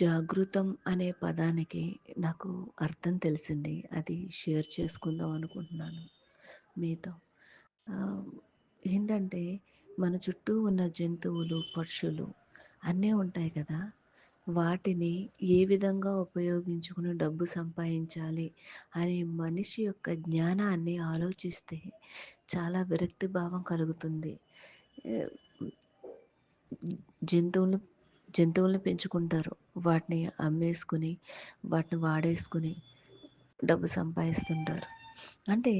జాగృతం అనే పదానికి నాకు అర్థం తెలిసింది. అది షేర్ చేసుకుందాం అనుకుంటున్నాను మీతో. ఏంటంటే మన చుట్టూ ఉన్న జంతువులు పక్షులు అన్నీ ఉంటాయి కదా. వాటిని ఏ విధంగా ఉపయోగించుకుని డబ్బు సంపాదించాలి అనే మనిషి యొక్క జ్ఞానాన్ని ఆలోచిస్తే చాలా విరక్తి భావం కలుగుతుంది. జంతువులు జంతువులను పెంచుకుంటారు. వాటిని అమ్మేసుకుని వాటిని వాడేసుకుని డబ్బు సంపాదిస్తుంటారు. అంటే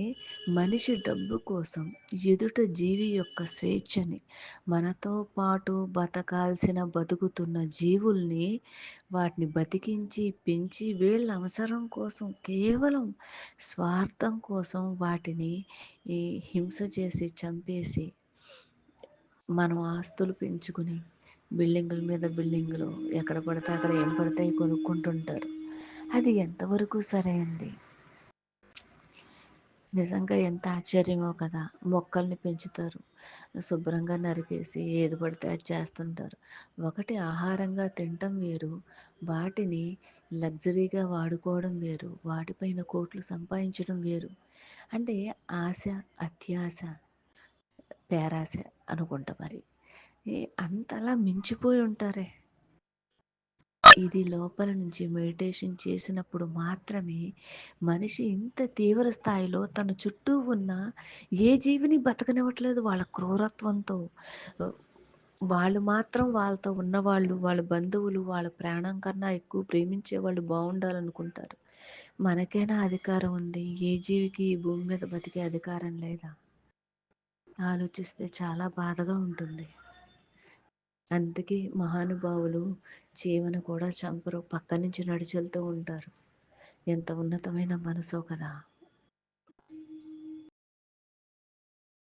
మనిషి డబ్బు కోసం ఎదుట జీవి యొక్క స్వేచ్ఛని మనతో పాటు బతకాల్సిన బతుకుతున్న జీవుల్ని వాటిని బతికించి పెంచి వీళ్ళ అవసరం కోసం కేవలం స్వార్థం కోసం వాటిని ఈ హింస చేసి చంపేసి మనం ఆస్తులు పెంచుకుని బిల్డింగుల మీద బిల్డింగులు ఎక్కడ పడితే అక్కడ ఏం పడితే కొనుక్కుంటుంటారు. అది ఎంతవరకు సరైంది నిజంగా ఎంత ఆశ్చర్యమో కదా! మొక్కల్ని పెంచుతారు శుభ్రంగా నరికేసి ఏది పడితే అది చేస్తుంటారు. ఒకటి ఆహారంగా తినటం వేరు వాటిని లగ్జరీగా వాడుకోవడం వేరు వాటిపైన కోట్లు సంపాదించడం వేరు. అంటే ఆశ అత్యాశ పేరాశ అనుకుంటా మరి. అంతలా మించిపోయి ఉంటారే. ఇది లోపల నుంచి మెడిటేషన్ చేసినప్పుడు మాత్రమే మనిషి ఇంత తీవ్ర స్థాయిలో తన చుట్టూ ఉన్న ఏ జీవిని బతకనివ్వట్లేదు వాళ్ళ క్రూరత్వంతో. వాళ్ళు మాత్రం వాళ్ళతో ఉన్నవాళ్ళు వాళ్ళ బంధువులు వాళ్ళ ప్రాణం కన్నా ఎక్కువ ప్రేమించే వాళ్ళు బాగుండాలనుకుంటారు. మనకైనా అధికారం ఉంది. ఏ జీవికి ఈ భూమి మీద బతికే అధికారం లేదా? ఆలోచిస్తే చాలా బాధగా ఉంటుంది. అందుకే మహానుభావులు జీవన కూడా చంపరు. పక్క నుంచి నడిచెళ్తూ ఉంటారు. ఎంత ఉన్నతమైన మనసో కదా.